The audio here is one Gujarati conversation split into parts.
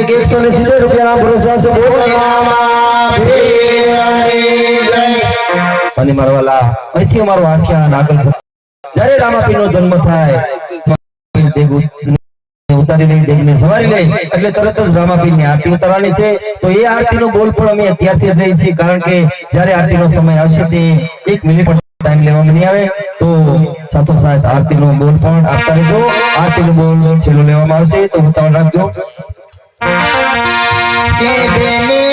એક એકસો ને સિત્તેર રૂપિયાના પુરસ્કાર અને મારો વાલા અહીંથી અમારો આખ્યાન આગળ જયારે રામાપીરનો જન્મ થાય ઉતારી લઈ દેવને સવારી લઈ એટલે તરત જ રામાપીરની આરતી ઉતારવાની છે. તો એ આરતીનો બોલ પણ અમે અત્યારથી જ લઈએ છીએ કારણ કે જ્યારે આરતીનો સમય આવશે તે એક મિનિટ પણ ટાઈમ લેવામાં નહીં આવે. તો સાથોસાથ આરતીનો બોલ પણ આપતા રહેજો. આરતીનો બોલ છેલ્લો લેવામાં આવશે તો ઉતાવળ રાખજો. કે બેની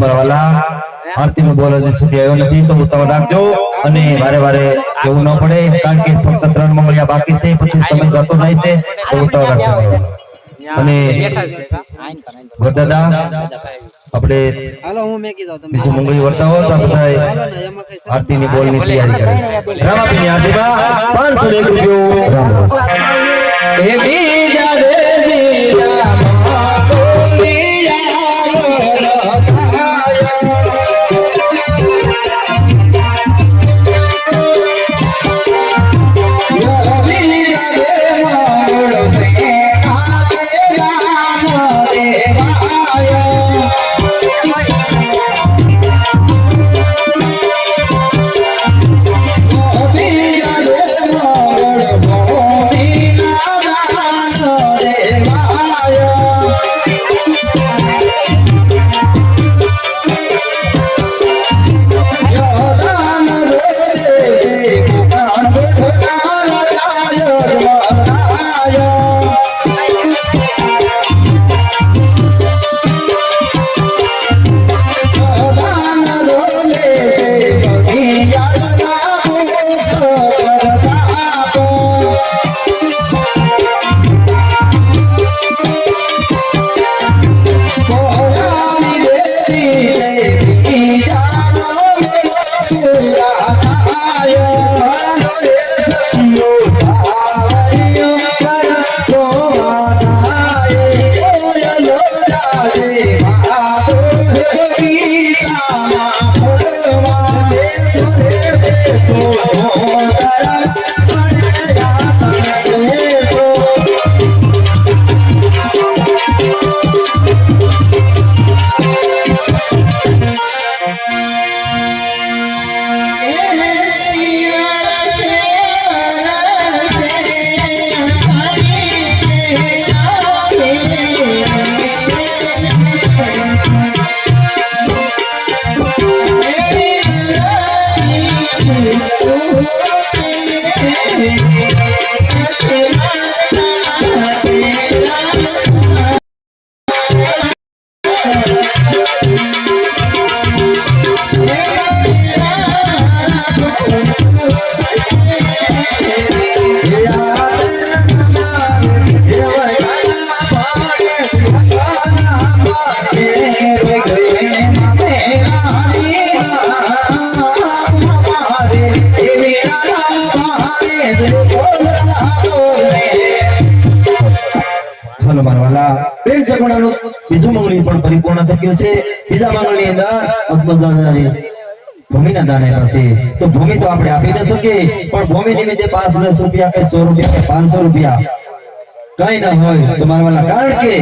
હલો મારા વાલા બોલ હજી સુધી આવ્યો નથી, તો ઉતાવળ રાખજો. અને વારે વારે કેવું ન પડે, કારણ કે ફક્ત ત્રણ મંગળિયા બાકી છે, પછી સમય જતો જાય છે, તો ઉતાવળ રાખજો. અને ગોદાદા આપણે હાલો હું મેકી દઉં તમને બીજું મંગળી વર્તાવો તો બધા આરતીની બોલની તૈયારી કરે. રામાપીરની આરતીમાં પાંચસો એક રૂપિયો. રામ રામ. એ બીજા દેવી ગયું છે. મંગળની અંદર ભૂમિના દાને પાસે તો ભૂમિ તો આપણે આપી ન શકીએ, પણ ભૂમિ નિમિત્તે પાંચ દસ રૂપિયા કે સો રૂપિયા કે પાંચસો રૂપિયા કઈ ના હોય તમારા મારવાના કારણ કે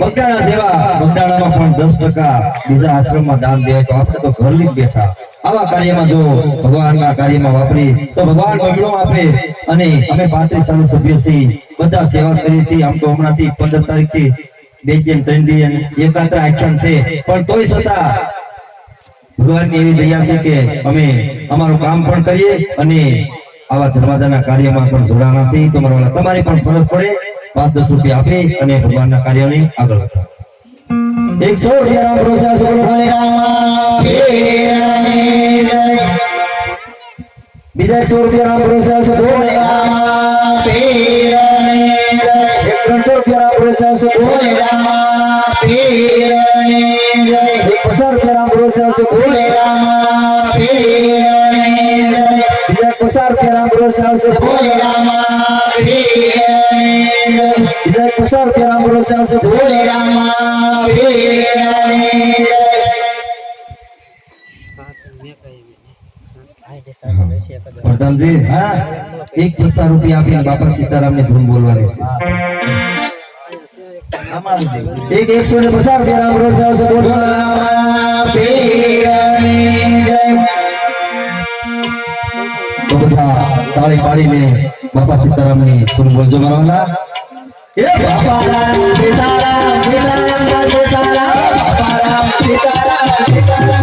બગડાણા જેવા બગડાણામાં પણ દસ ટકા બીજા આશ્રમમાં દાન દે તો આપણે તો ઘર લઈ બેઠા. આવા કાર્યમાં જો ભગવાનના કાર્યમાં વાપરી, તો ભગવાન બગડો આપે અને અમે પાંત્રીસ સાલ સભ્ય છીએ, બધા સેવા કરીએ છીએ. આમ તો હમણાંથી પંદર તારીખ થી બે દિન એકાત્ર આખ્યાન છે. પણ તોય છતાં ભગવાનની એવી દયા છે કે અમે અમારું કામ પણ કરીએ અને આવા ધર્માદાના કાર્યમાં પણ જોડાણા છે તમારા મારા તમારી પણ ફરજ પડે. પાંચ દસ રૂપિયા આપી અને ભગવાનના કાર્યને આગળ વધારો. એકસો રૂપિયા પ્રોત્સાહન સ્વરૂપ રામા. બીજા એકસો રૂપિયા પ્રોત્સાહન સ્વરૂપ. રૂપિયા પ્રોત્સાહન સ્વરૂપ રામા પીરની જય પાંચ મેં કહી પ્રધાનજી હા, એક પૈસા રૂપિયા આપીને બાપા સીતારામને ધૂમ બોલવાની છે. એક એકસો ને પચાસ રૂપિયા બધા તાળી પાડીને બાપા સીતારામની ધૂમ બોલજો મારવાના એ બાપા રામ સીતારામ સીતારામ સીતારામ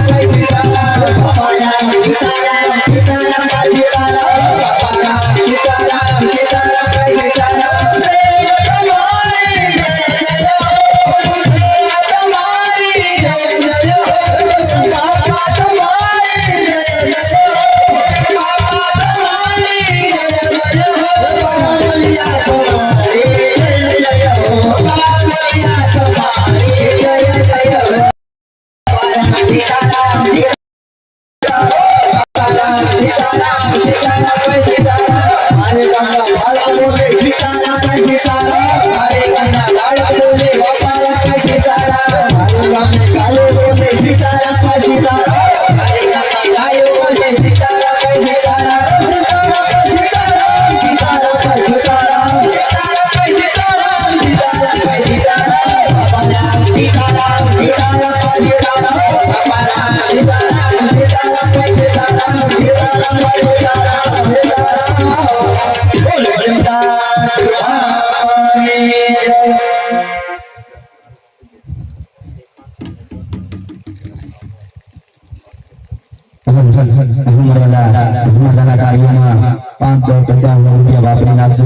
છે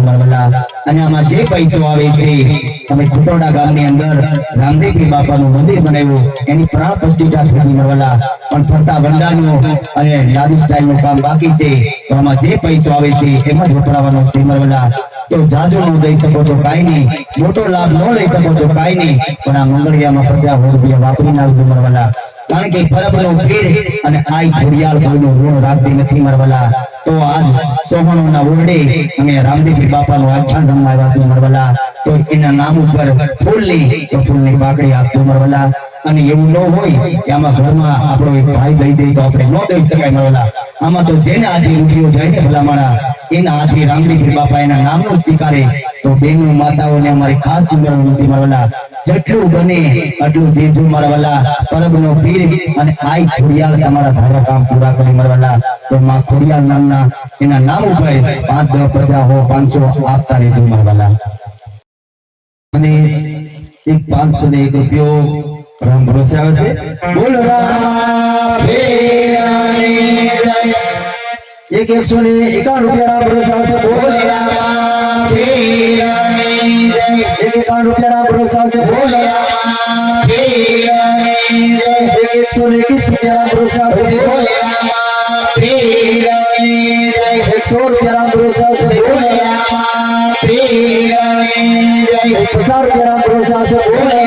છે. છે છે કાંઈ નહીં. મોટો લાભ ન લઈ શકો તો કાંઈ નહીં. પણ આ મંગળિયામાં પચાસ રૂપિયા વાપરી નાખજો મરવાલા કારણ કે પરબનો ફેર અને આઈ ઘડિયાળ કોઈનું ઋણ રાખતી નથી મરવાલા તો આજ સોહણોના ઓરડે અમે રામદેવજી બાપાનું આખ્યાન રમવા છે મરવાલા તો એના નામ ઉપર ફૂલની તો ફૂલની બાકડી આપજો મરવલા અને એવું ન હોય કે આમાં ઘરમાં આપણો એક ભાઈ દઈ દે તો આપણે ન દઈ શકાય મરવાલા આમાં તો જેને આજે રૂપિયો જાય ને એના હાથે રામદેવજી બાપા નામનું સ્વીકારે, તો બેનો માતાઓને અમારી ખાસ વિનંતી મરવાલા જેટલું બને એટલું દેજો મારા વાલા પરબનો પીર અને આઈ ખોડિયાલ તમારા ધારા કામ પૂરા કરી મરવાલા, તો માં ખોડિયાલ નામના એના નામ ઉપર પાંચ દસ પ્રજા હો, પાંચસો આપતા રહેજો મરવાલા. અને એક પાંચસો ને એક રૂપિયો રામ ભરોસે આવે છે બોલ રામ એક એકસો ને એકાવન રૂપિયા રામ ભરોસે આવે છે બોલ એક એકાવન રૂપિયા રામ ભરોસે આવે છે બોલ એક એકસો ને એકવીસ રૂપિયા રામ ભરોસે આવે છે બોલ એકસો રૂપિયા રામ ભરોસે આવે છે બોલ એક પચાસ રૂપિયા રામ ભરોસે આવે છે બોલ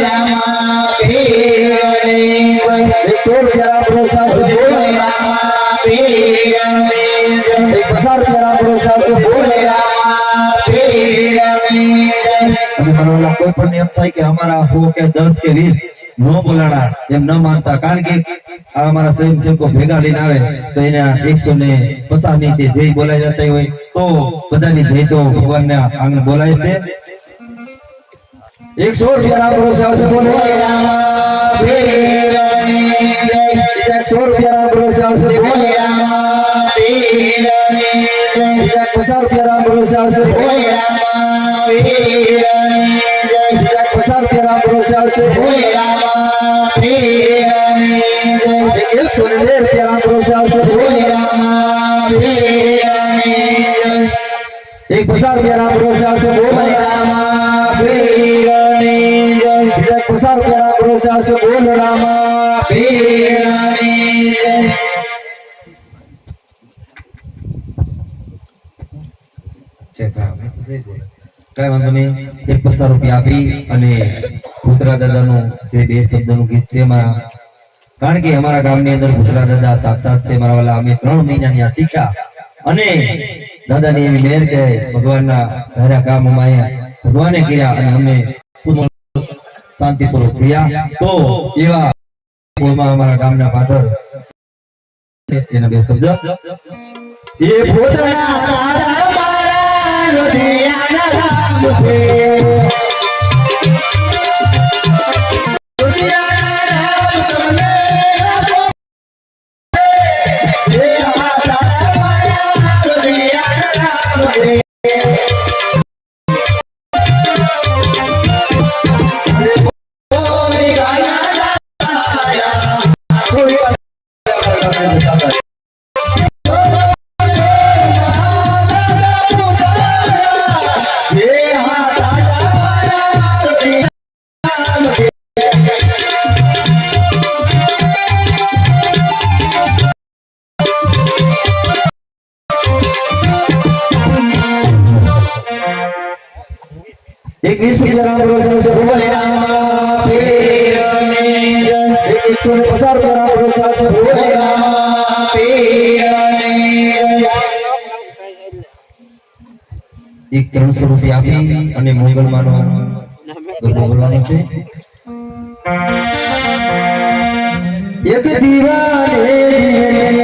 પણ એમ થાય કે અમારા હો કે દસ કે વીસ નો બોલાડા એમ ન માનતા કારણ કે આ અમારા સ્વયંસેવકો ભેગા લઈને આવે તો એને એકસો ને પચાસ જય બોલાઈ જતા હોય તો બધાની જય તો ભગવાનના આંગણે બોલાય છે એકસો બોલો એકસો રૂપિયા સાસુ બોલો પચાસ રૂપિયા સાસુ બોલો પચાસ રૂપિયા સાસુ બોલો એકસો બે રૂપિયા સાસુ બોલો એક પચાસ રૂપિયા બોલો એક પચાસ રૂપિયા આપો સાસુ બોલો રામા વાંધો નહીં. એક પચાસ રૂપિયા આપી અને ભૂતરા દાદાનું જે બે શબ્દનું ગીત છે મારા કારણ કે અમારા ગામની અંદર ભૂતરા દાદા સાક્ષાત છે, મારા વાલા, અમે ત્રણ મહિનાની આ શીખ્યા અને દાદાની એવી મેર કે ભગવાનના ધાર્યા કામ અમારે ભગવાને કર્યા અને અમને શાંતિપૂર્વક થયા. તો એવા અમારા ગામના પાદર એના બે શબ્દ. એ ભૂતરા એક વીસ રૂપિયા રામ રોશન છે ભગવાન રામા એક ત્રણસો રૂપિયા આપી અને મંગળમાનો ગરબો બોલવાનો છે એક દીવાને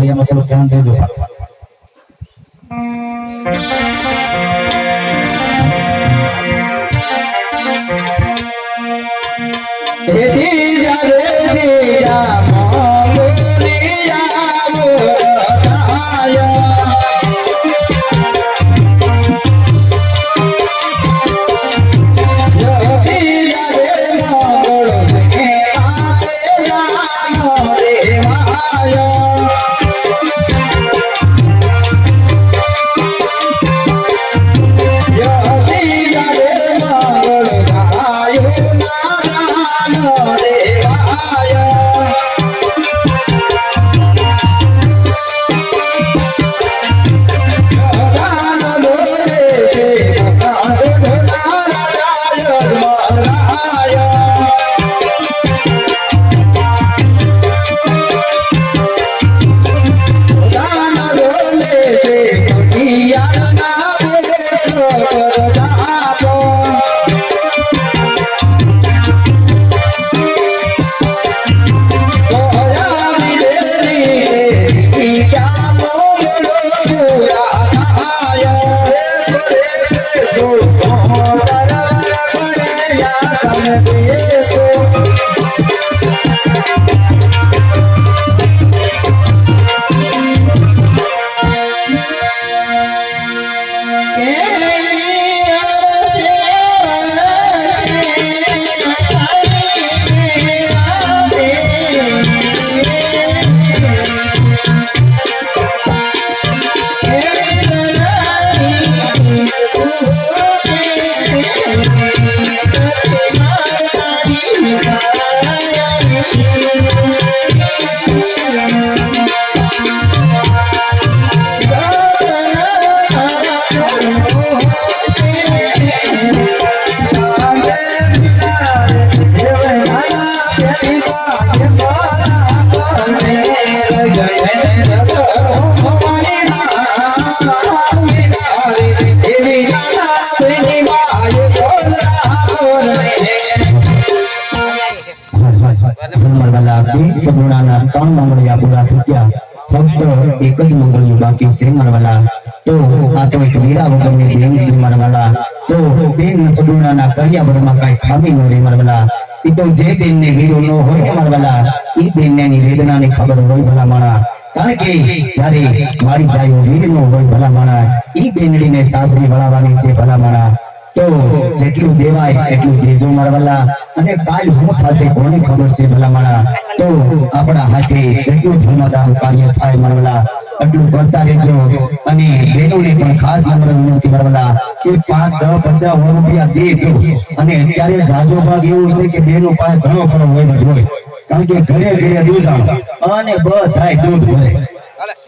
તમે મંગળિયામાં થોડું ધ્યાન દેજો Yeah, yeah, yeah. બેન સગુણાના કર્યાવરમાં કાંઈ ખામી ન રહી મારવાલા એ તો જે જેને વીરો ન હોય મારવાલા ઈ બેનને વેદનાની ખબર હોય ભલા માણા. કારણ કે જ્યારે મારી જાય વીર નો હોય ભલા માણા, ઈ બેનડીને સાસરી વળાવવાની છે ભલા માણા. તો જેટલું દેવાય એટલું દેજો મારવાલા અને કાલ હું થશે કોને ખબર છે ભલા માણા? તો આપણા હાથે જેટલું ધર્મદાન કાર્ય થાય મારવાલા એટલું કરતા રહેજો અને બહેનોને પણ ખાસ નમ્ર વિનંતી મારવાલા કે પાંચ, દસ પચાસ રૂપિયા દેજો અને અત્યારે જાજો ભાગ એવું છે કે બેનો પાસે ઘણો ખરો હોય હોય કારણ કે ઘરે ઘરે દૂધ અને બધાય દૂધ ભરે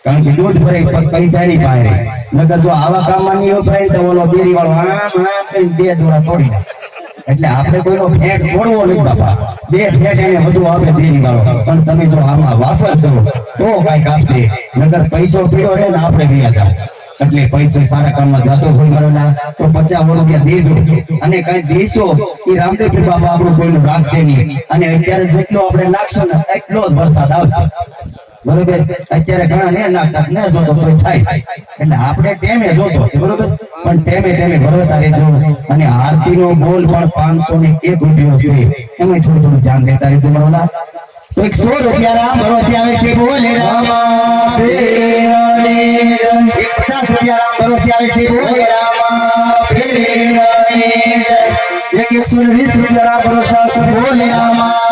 કારણ કે દૂધ ભરે પૈસા ની પાસે. નકર જો આવા કામમાં નહીં વપરાય તો ઓલો દેરી વાળો આમ આમ બે દોરા તોડી નાખે. એટલે આપણે કોઈનો ફેટ ઓળવો નહીં બાપા. બે ફેટ એને વધુ આપે દે નીકાળો પણ તમે જો આમાં વાપરશો તો કંઈક આપશે. નગર પૈસો પીડો રહે ને આપણે ગયા જાવ એટલે પૈસો સારા કામમાં જતો હોય મારેલા તો પચાસ રૂપિયા દેજો. અને કઈ દેશો, એ રામદેવ બાબા આપણું કોઈનું રાખશે નહીં. અને અત્યારે જેટલો આપણે નાખશો ને, એટલો જ વરસાદ આવશે. બરોબર? અત્યારે ઘણા ને નાખતા ન જોતો તો થાય એટલે આપણે ટેમે જોતો બરોબર? પણ ટેમે ટેમે ભરવતા રહેજો અને આરતી નો બોલ પણ પાંચસો ને એક રૂપિયો છે. એમાં થોડું થોડું ધ્યાન દેતા રહેજો બરોબર? તો એક સો રૂપિયા રામ ભરોસે આવે છે બોલે રામા. એક પચાસ રૂપિયા રામ ભરોસે આવે છે બોલે રામા. એક એકસો વીસ રૂપિયા રામ ભરોસે આવે છે બોલે રામા.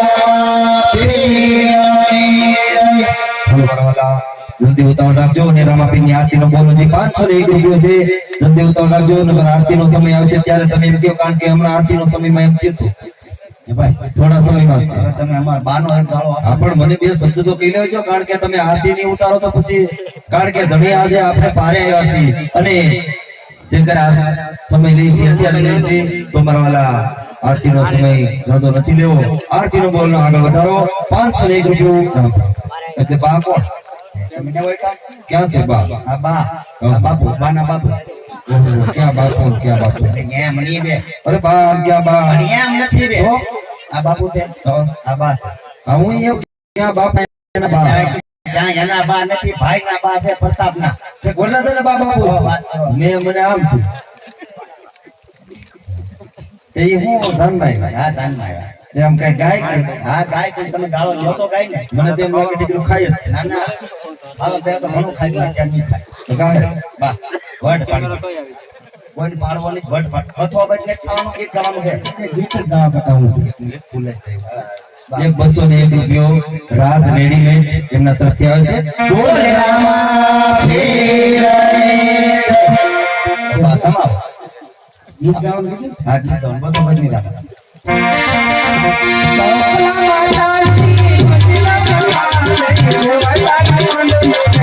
ઉતાવળ રાખજો અને રામાપીરની આરતીનો બોલ હજી પાંચસો ને એક રૂપિયો છે ઉતાવળ રાખજો નકર આરતીનો સમય આવશે ત્યારે તમે એમ કહો કારણ કે હમણાં આરતીનો સમયમાં એમ થયું ભાઈ થોડા સમયમાં. તમે અમારા બાનો ગાળો. પણ મને બે શબ્દ તો કહી લેજો કારણ કે તમે આરતી નો ઉતારો તો પછી કારણ કે ધણી આજે આપણે પારે આવ્યા છીએ. અને જે કરે સમય લઈ છે અત્યારે લઈ છે તો મારા વાલા આરતીનો સમય જાજો નથી લેવો. બોલનો આગળ વધારો. પાંચસો ને એક રૂપિયો. એટલે બા કોણ? ક્યાં છે બા આ બા આ બાપુ બાપુ ક્યાં બાપુ ક્યાં બાપુ એમ નહીં બે અરે બા ક્યાં બા એમ નથી બે આ બાપુ છે આ બા છે હા, એમ ક્યાં બાપ એના બા જ્યાં એના બા નથી ભાઈ ના બા છે પ્રતાપ ના તે બોલના તને બા બાપુ મેં મને આમ થયું એ હું ધનભાઈ હા દાન એમ કઈ ગાય હા ગાય તમે ગાળો લ્યો ગાય ને મને તેમ લાગે દીકરું ખાય જ ના ના હવે બે તો ઘણું ખાઈ ગયા ત્યાં નહીં ખાય ગાય બા વટ પાડી કોઈ પાડવાની વટ પાડ અથવા બજ ખાવાનું ગીત ગાવાનું છે ગીત જ ગાવા બતાવું એક બસો ને એક રૂપિયો રાજ રેડીમેડ એમના તરફથી આવે છે બોલે રામા બા તમારો ગીત ગાવાનું કીધું? હા ગીત ગાવાનું બધું બજ નહીં રાખવાનું Thank you.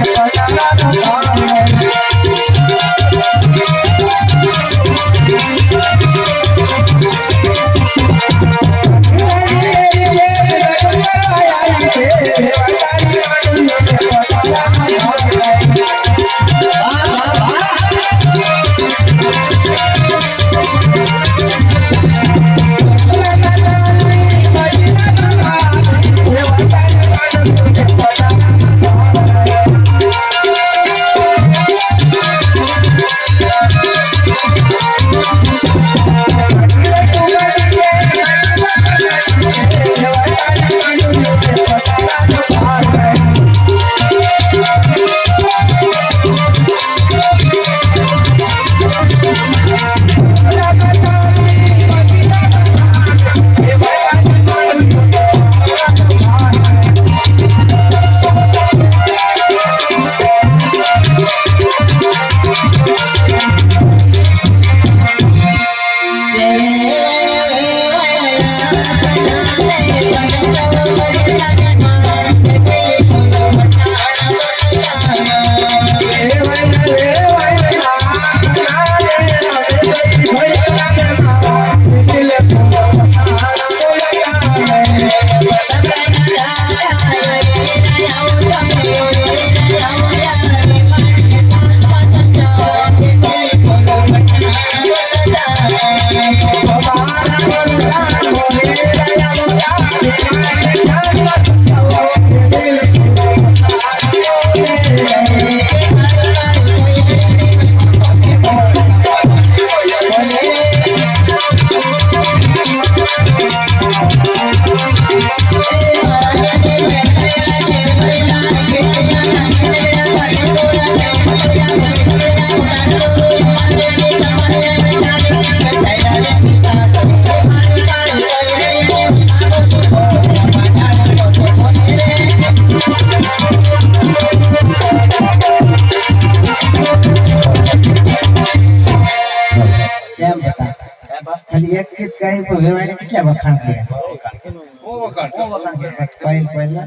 કોઈલ ના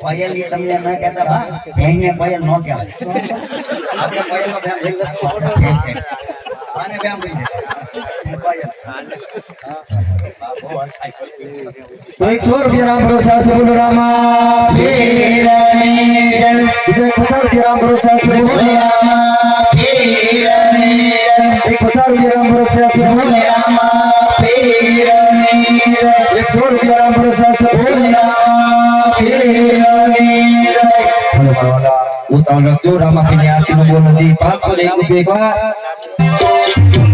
કોયલ ઈ તમને ન કહેતા બા ભેંને કોયલ નો કહેવાય આપણે કોયલ. સો રૂપિયા રામ ભરોસા રામા ભરોસા રામ ભરોસા વાલા, ઉતાવળ રાખજો રામાપીરની આરતીનું બોલ નથી પાંચસો ને એક રૂપિયા એક વાર